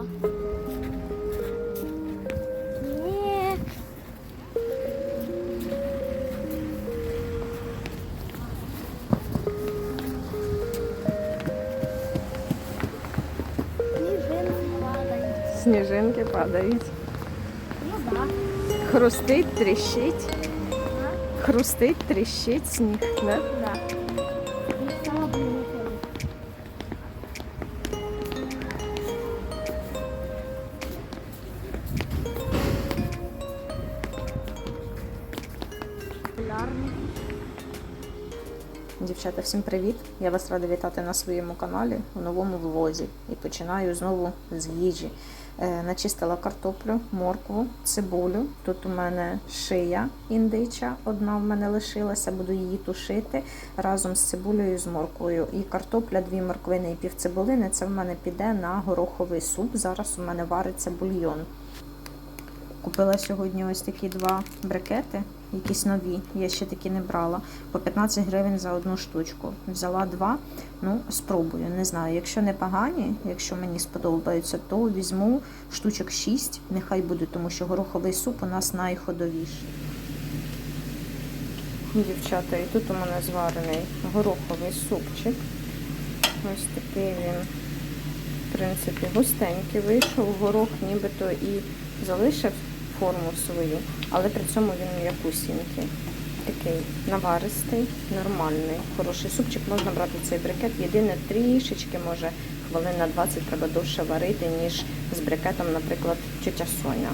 Да. Ні. Сніжинки падають. Сніжинки падають. Ну да. Хрустить, тріщить. Хрустить, тріщить сніг. Да? Да. Дівчата, всім привіт! Я вас рада вітати на своєму каналі у новому влозі. І починаю знову з їжі. Е, Начистила картоплю, моркву, цибулю. Тут у мене шия індича, одна в мене лишилася, буду її тушити разом з цибулею і з морквою. І картопля, дві морквини і пів цибулини. Це в мене піде на гороховий суп. Зараз у мене вариться бульйон. Купила сьогодні ось такі два брикети, якісь нові. Я ще такі не брала. По 15 гривень за одну штучку. Взяла два. Ну, спробую. Не знаю. Якщо не погані, якщо мені сподобаються, то візьму штучок 6. Нехай буде, тому що гороховий суп у нас найходовіший. Дівчата, і тут у мене зварений гороховий супчик. Ось такий він, в принципі, густенький вийшов. Горох нібито і залишив форму свою, але при цьому він м'якусінький. Такий наваристий, нормальний, хороший супчик. Можна брати цей брикет. Єдине трішечки, може, хвилин на 20 треба довше варити, ніж з брикетом, наприклад, тетя Соня.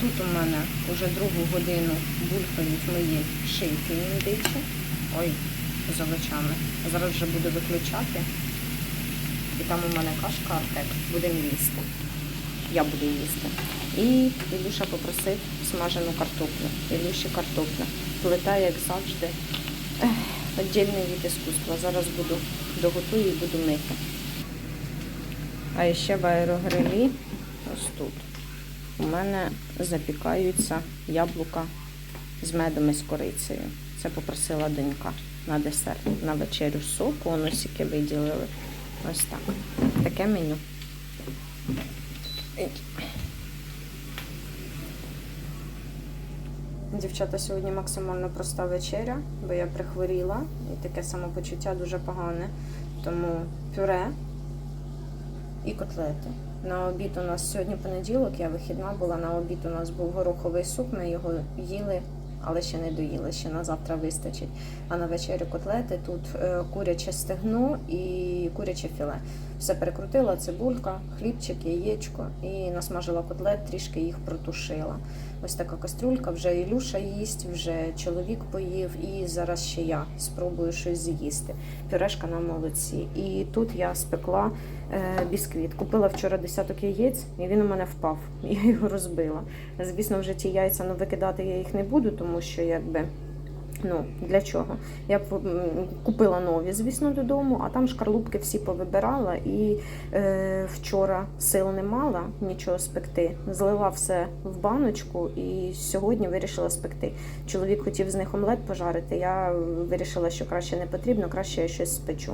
Тут у мене вже другу годину булькають мої шийки індичі. Ой, з овочами. Зараз вже буду виключати. І там у мене кашка артек. Будемо їсти. Я буду їсти. І Ілюша попросив смажену картоплю. Ілюші картопля. Плита, як завжди. Віддільний від іскусства. Зараз буду доготую і буду мити. А ще в аерогрилі, ось тут, у мене запікаються яблука з медом і з корицею. Це попросила донька на десерт, на вечерю соку, оносики виділили. Ось так. Таке меню. Дівчата, сьогодні максимально проста вечеря, бо я прихворіла і таке самопочуття дуже погане. Тому пюре і котлети. На обід у нас сьогодні понеділок, я вихідна була. На обід у нас був гороховий суп, ми його їли, але ще не доїли, ще на завтра вистачить. А на вечерю котлети тут е, куряче стегно і куряче філе. Все перекрутила, цибулька, хлібчик, яєчко і насмажила котлет, трішки їх протушила. Ось така каструлька, вже Ілюша їсть, вже чоловік поїв, і зараз ще я спробую щось з'їсти. Пюрешка на молоці. І тут я спекла е, бісквіт. Купила вчора десяток яєць, і він у мене впав. Я його розбила. Звісно, вже ті яйця ну, викидати я їх не буду, тому що якби. Ну, для чого? Я купила нові, звісно, додому, а там шкарлупки всі повибирала і е, вчора сил не мала нічого спекти. Злила все в баночку і сьогодні вирішила спекти. Чоловік хотів з них омлет пожарити. Я вирішила, що краще не потрібно, краще я щось спечу.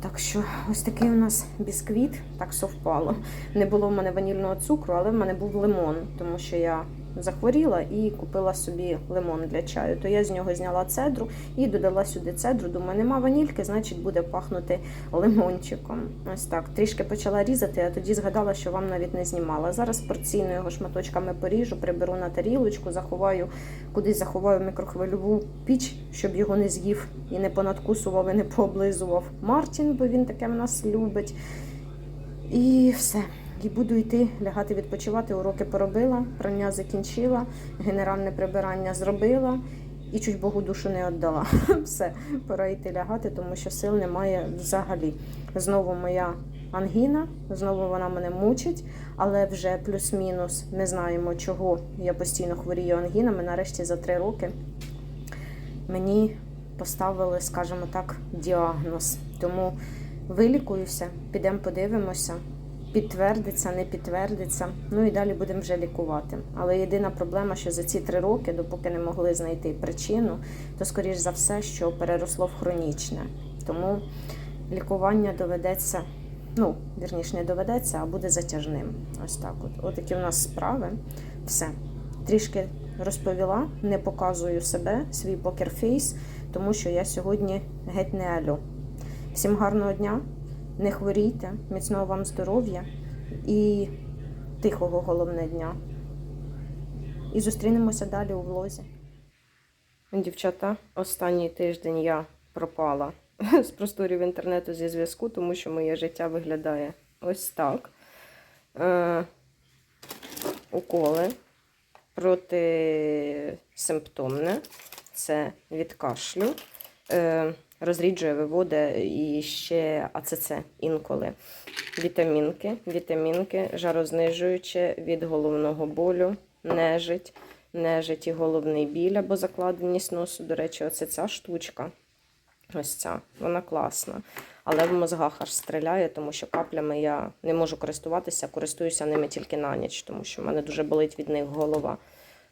Так що ось такий у нас бісквіт, так совпало. Не було в мене ванільного цукру, але в мене був лимон, тому що я захворіла і купила собі лимон для чаю. То я з нього зняла цедру і додала сюди цедру. Думаю, нема ванільки, значить буде пахнути лимончиком. Ось так. Трішки почала різати, а тоді згадала, що вам навіть не знімала. Зараз порційно його шматочками поріжу, приберу на тарілочку, заховаю, кудись заховаю мікрохвильову піч, щоб його не з'їв і не понадкусував, і не пооблизував Мартін, бо він таке в нас любить. І все. І буду йти лягати відпочивати. Уроки поробила, прання закінчила, генеральне прибирання зробила і чуть Богу душу не віддала. Все, пора йти лягати, тому що сил немає взагалі. Знову моя ангіна, знову вона мене мучить, але вже плюс-мінус не знаємо, чого я постійно хворію ангінами. Нарешті за три роки мені поставили, скажімо так, діагноз. Тому вилікуюся, підемо подивимося. Підтвердиться, не підтвердиться. Ну і далі будемо вже лікувати. Але єдина проблема, що за ці три роки, допоки не могли знайти причину, то скоріш за все, що переросло в хронічне. Тому лікування доведеться Ну, вірніше, не доведеться, а буде затяжним. Ось так. От. Такі в нас справи. Все. Трішки розповіла, не показую себе, свій покерфейс, тому що я сьогодні геть не алю. Всім гарного дня, не хворійте, міцного вам здоров'я і тихого головне дня. І зустрінемося далі у влозі. Дівчата, останній тиждень я пропала з просторів інтернету зі зв'язку, тому що моє життя виглядає ось так. Е, уколи протисимптомне, це від кашлю. Е, розріджує, виводить і ще АЦЦ інколи. Вітамінки, вітамінки, жарознижуюче від головного болю, нежить, нежить і головний біль або закладеність носу. До речі, оце ця штучка. Ось ця, вона класна. Але в мозгах аж стріляє, тому що каплями я не можу користуватися, користуюся ними тільки на ніч, тому що в мене дуже болить від них голова.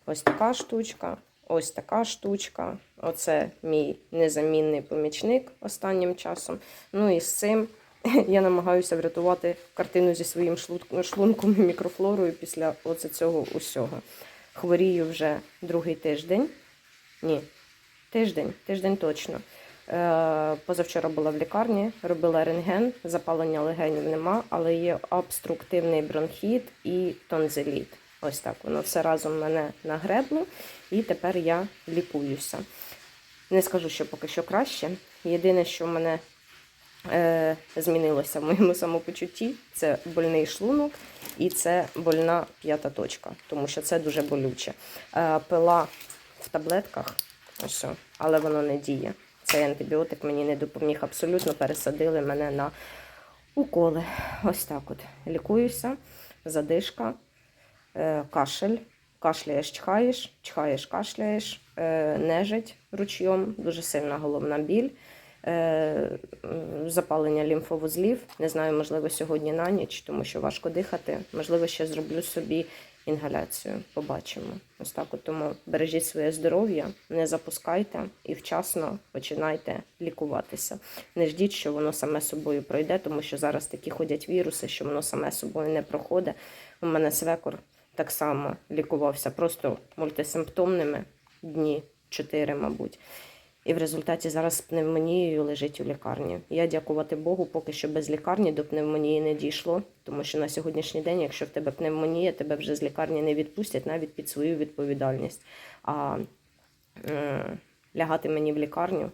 Ось така штучка, ось така штучка. Оце мій незамінний помічник останнім часом. Ну і з цим я намагаюся врятувати картину зі своїм шлунком і мікрофлорою після оце цього усього. Хворію вже другий тиждень. Ні, тиждень, тиждень точно. Е, Позавчора була в лікарні, робила рентген, запалення легенів нема, але є обструктивний бронхіт і тонзиліт. Ось так воно все разом мене нагребло, і тепер я лікуюся. Не скажу, що поки що краще. Єдине, що в мене е, змінилося в моєму самопочутті, це больний шлунок і це больна п'ята точка, тому що це дуже болюче. Е, пила в таблетках, ось, але воно не діє. Цей антибіотик мені не допоміг абсолютно. Пересадили мене на уколи. Ось так от. Лікуюся, задишка, е, кашель. Кашляєш, чхаєш, чхаєш, кашляєш, е, нежить ручйом, дуже сильна головна біль, е, запалення лімфовузлів. Не знаю, можливо, сьогодні на ніч, тому що важко дихати. Можливо, ще зроблю собі інгаляцію. Побачимо. Ось так. От тому бережіть своє здоров'я, не запускайте і вчасно починайте лікуватися. Не ждіть, що воно саме собою пройде, тому що зараз такі ходять віруси, що воно саме собою не проходить. У мене свекор так само лікувався, просто мультисимптомними дні 4, мабуть. І в результаті зараз з пневмонією лежить у лікарні. Я дякувати Богу, поки що без лікарні до пневмонії не дійшло, тому що на сьогоднішній день, якщо в тебе пневмонія, тебе вже з лікарні не відпустять навіть під свою відповідальність. А е, лягати мені в лікарню,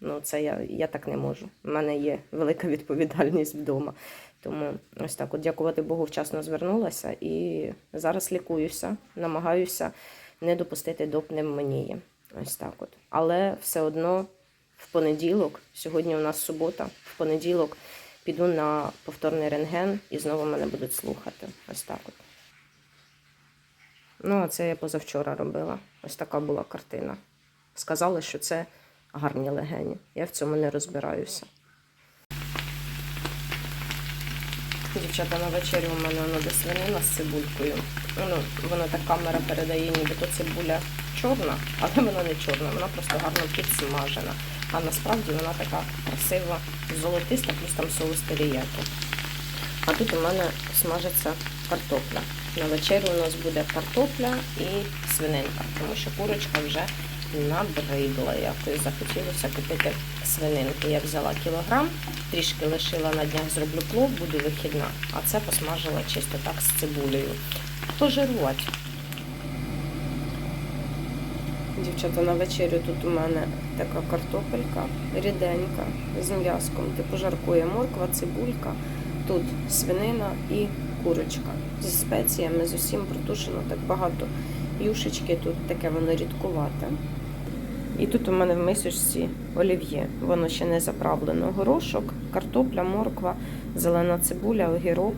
ну це я, я так не можу. У мене є велика відповідальність вдома. Тому ось так, от дякувати Богу, вчасно звернулася і зараз лікуюся, намагаюся не допустити до пневмонії. Ось так от. Але все одно в понеділок, сьогодні у нас субота, в понеділок піду на повторний рентген і знову мене будуть слухати. Ось так от. Ну, а це я позавчора робила. Ось така була картина. Сказали, що це гарні легені. Я в цьому не розбираюся. Дівчата, на вечерю у мене воно де свинина з цибулькою. Ну, воно так камера передає, нібито цибуля чорна, але вона не чорна, вона просто гарно підсмажена. А насправді вона така красива, золотиста, плюс там соус теріяки. А тут у мене смажиться картопля. На вечерю у нас буде картопля і свининка, тому що курочка вже набридла. Якось захотілося купити свининки. Я взяла кілограм, трішки лишила на днях, зроблю плов, буду вихідна, а це посмажила чисто так з цибулею. Пожирувати. Дівчата, на вечерю тут у мене така картопелька ріденька з м'яском. Типу жаркує морква, цибулька, тут свинина і курочка зі спеціями, з усім протушено так багато юшечки, тут таке воно рідкувате. І тут у мене в мисочці олів'є, воно ще не заправлено. Горошок, картопля, морква, зелена цибуля, огірок,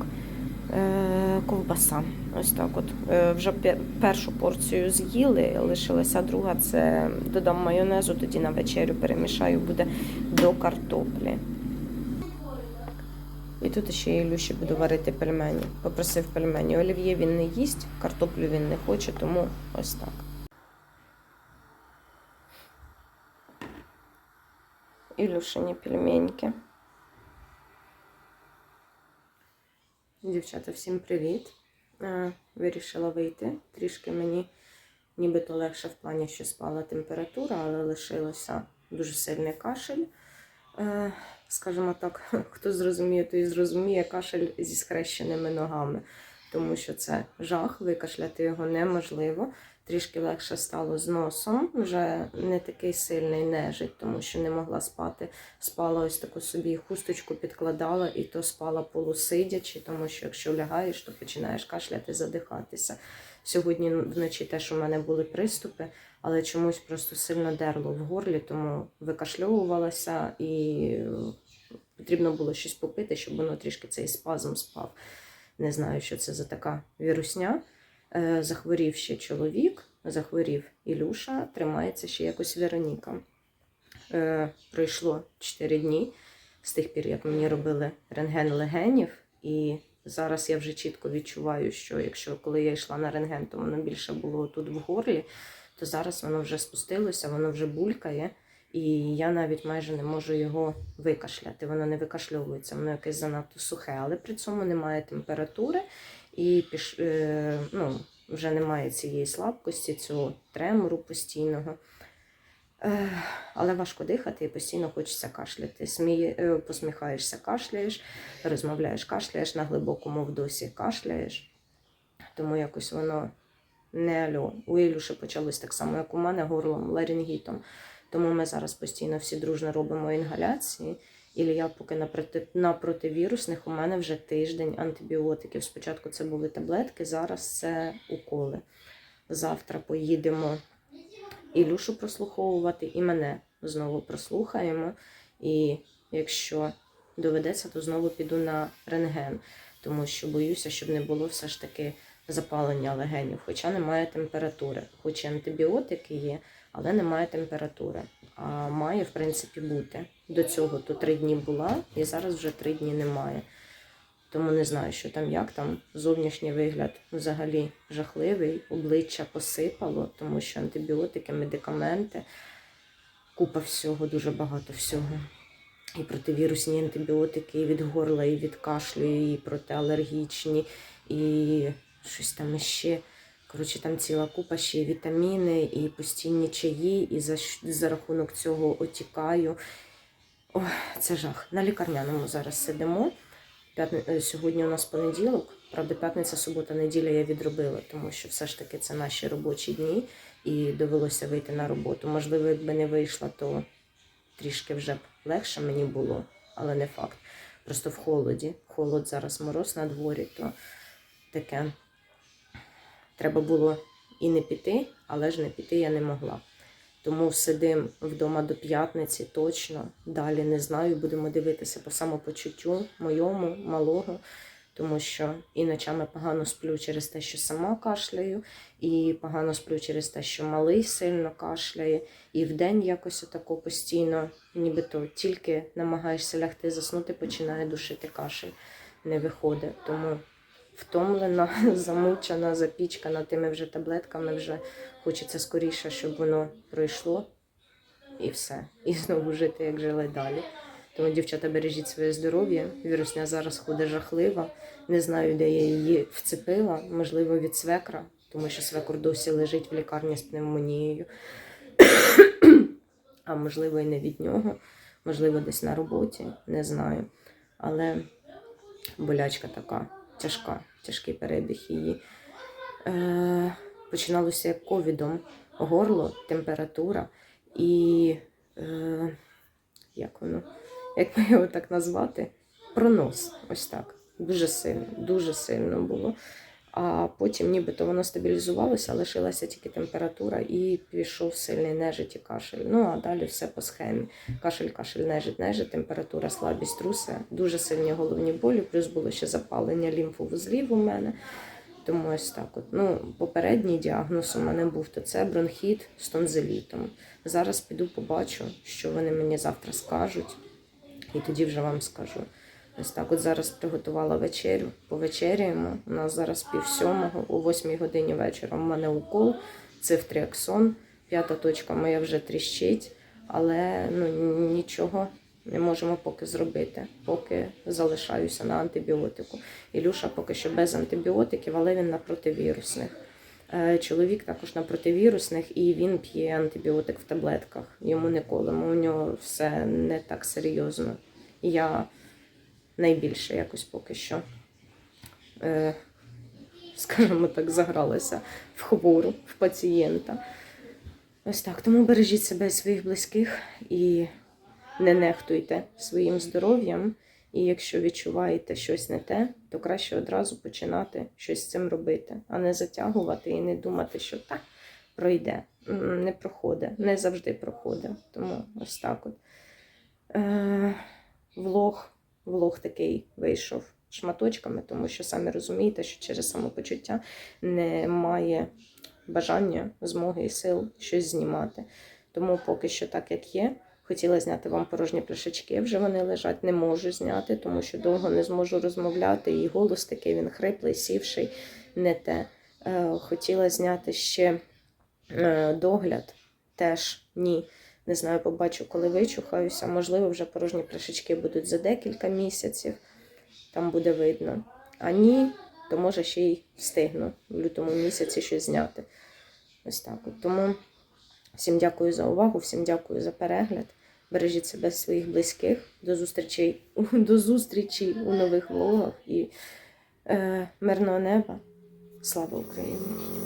е, ковбаса. Ось так от. Е, Вже пе- першу порцію з'їли, лишилася друга. Це додам майонезу, тоді на вечерю перемішаю, буде до картоплі. І тут ще Ілюші буду варити пельмені. Попросив пельмені. Олів'є він не їсть, картоплю він не хоче, тому ось так. Ілюшині пельменьки. Дівчата, всім привіт. Е, Вирішила вийти. Трішки мені нібито легше в плані, що спала температура, але лишилося дуже сильний кашель. Е, Скажімо так, хто зрозуміє, той зрозуміє кашель зі схрещеними ногами, тому що це жах, викашляти його неможливо. Трішки легше стало з носом, вже не такий сильний нежить, тому що не могла спати спала ось таку собі хусточку підкладала, і то спала полусидячи, тому що якщо лягаєш, то починаєш кашляти, задихатися. Сьогодні вночі теж у мене були приступи, але чомусь просто сильно дерло в горлі, тому викашльовувалася і потрібно було щось попити, щоб воно трішки цей спазм спав. Не знаю, що це за така вірусня. Е, Захворів ще чоловік, захворів Ілюша, тримається ще якось Вероніка е, пройшло 4 дні з тих пір, як мені робили рентген легенів. І зараз я вже чітко відчуваю, що якщо коли я йшла на рентген, то воно більше було тут в горлі, то зараз воно вже спустилося, воно вже булькає, і я навіть майже не можу його викашляти. Воно не викашльовується, воно якесь занадто сухе, але при цьому немає температури і піш, е, ну, вже немає цієї слабкості, цього тремору постійного. Е, Але важко дихати і постійно хочеться кашляти. Сміє, е, посміхаєшся, кашляєш, розмовляєш, кашляєш, на глибокому вдосі кашляєш. Тому якось воно не альо. У Ілюші почалось так само, як у мене, горлом, ларінгітом. Тому ми зараз постійно всі дружно робимо інгаляції. Ілля поки на, проти, на противірусних у мене вже тиждень антибіотиків. Спочатку це були таблетки, зараз це уколи. Завтра поїдемо Ілюшу прослуховувати і мене знову прослухаємо. І якщо доведеться, то знову піду на рентген, тому що боюся, щоб не було все ж таки запалення легенів, хоча немає температури. Хоч і антибіотики є, але немає температури. А має, в принципі, бути. До цього то три дні була, і зараз вже три дні немає. Тому не знаю, що там, як там. Зовнішній вигляд взагалі жахливий, обличчя посипало, тому що антибіотики, медикаменти, купа всього, дуже багато всього. І противірусні антибіотики, і від горла, і від кашлю, і протиалергічні, і щось там іще. Коротше, там ціла купа ще вітаміни, і постійні чаї, і за, за рахунок цього отікаю. Ой, це жах. На лікарняному зараз сидимо. Е, Сьогодні у нас понеділок. Правда, п'ятниця, субота, неділя я відробила, тому що все ж таки це наші робочі дні, і довелося вийти на роботу. Можливо, якби не вийшла, то трішки вже б легше мені було, але не факт. Просто в холоді. Холод зараз мороз на дворі, то таке. Треба було і не піти, але ж не піти я не могла. Тому сидим вдома до п'ятниці точно. Далі не знаю, будемо дивитися по самопочуттю моєму, малого, тому що і ночами погано сплю через те, що сама кашляю, і погано сплю через те, що малий сильно кашляє, і вдень якось отако постійно, нібито тільки намагаєшся лягти, заснути, починає душити кашель. Не виходить. Тому втомлена, замучена, запічкана тими вже таблетками, вже хочеться скоріше, щоб воно пройшло і все. І знову жити, як жили далі. Тому, дівчата, бережіть своє здоров'я. Вірусня зараз ходить жахлива. Не знаю, де я її вцепила, можливо, від свекра, тому що свекор досі лежить в лікарні з пневмонією. А можливо, і не від нього, можливо, десь на роботі, не знаю. Але болячка така тяжка, тяжкий перебіг її. Е, починалося ковідом, горло, температура і е, як воно, як ми його так назвати, пронос. Ось так. Дуже сильно, дуже сильно було. А потім нібито воно стабілізувалося, лишилася тільки температура і пішов сильний нежить і кашель. Ну а далі все по схемі. Кашель, кашель, нежить, нежить, температура, слабість, труси, дуже сильні головні болі, плюс було ще запалення лімфовузлів у мене. Тому ось так от. Ну, попередній діагноз у мене був то це бронхіт з тонзилітом. Зараз піду побачу, що вони мені завтра скажуть, і тоді вже вам скажу. Ось так от зараз приготувала вечерю. Повечеряємо. У нас зараз пів сьомого, о восьмій годині вечора. У мене укол, цифтріаксон. П'ята точка моя вже тріщить, але ну, нічого не можемо поки зробити, поки залишаюся на антибіотику. Ілюша поки що без антибіотиків, але він на противірусних. Е, Чоловік також на противірусних і він п'є антибіотик в таблетках. Йому не колемо, у нього все не так серйозно. Я найбільше якось поки що, е, скажімо так, загралася в хвору, в пацієнта. Ось так. Тому бережіть себе своїх близьких і не нехтуйте своїм здоров'ям. І якщо відчуваєте щось не те, то краще одразу починати щось з цим робити, а не затягувати і не думати, що так пройде. Не проходить, не завжди проходить. Тому ось так от. Е, влог, влог такий вийшов шматочками, тому що самі розумієте, що через самопочуття немає бажання, змоги і сил щось знімати. Тому поки що так, як є. Хотіла зняти вам порожні пляшечки, вже вони лежать, не можу зняти, тому що довго не зможу розмовляти. І голос такий він хриплий, сівший, не те. Е, Хотіла зняти ще е, догляд, теж ні. Не знаю, побачу, коли вичухаюся. Можливо, вже порожні пляшечки будуть за декілька місяців. Там буде видно. А ні, то може ще й встигну в лютому місяці щось зняти. Ось так. Тому всім дякую за увагу, всім дякую за перегляд. Бережіть себе своїх близьких. До зустрічей, до зустрічі у нових влогах і е, мирного неба. Слава Україні!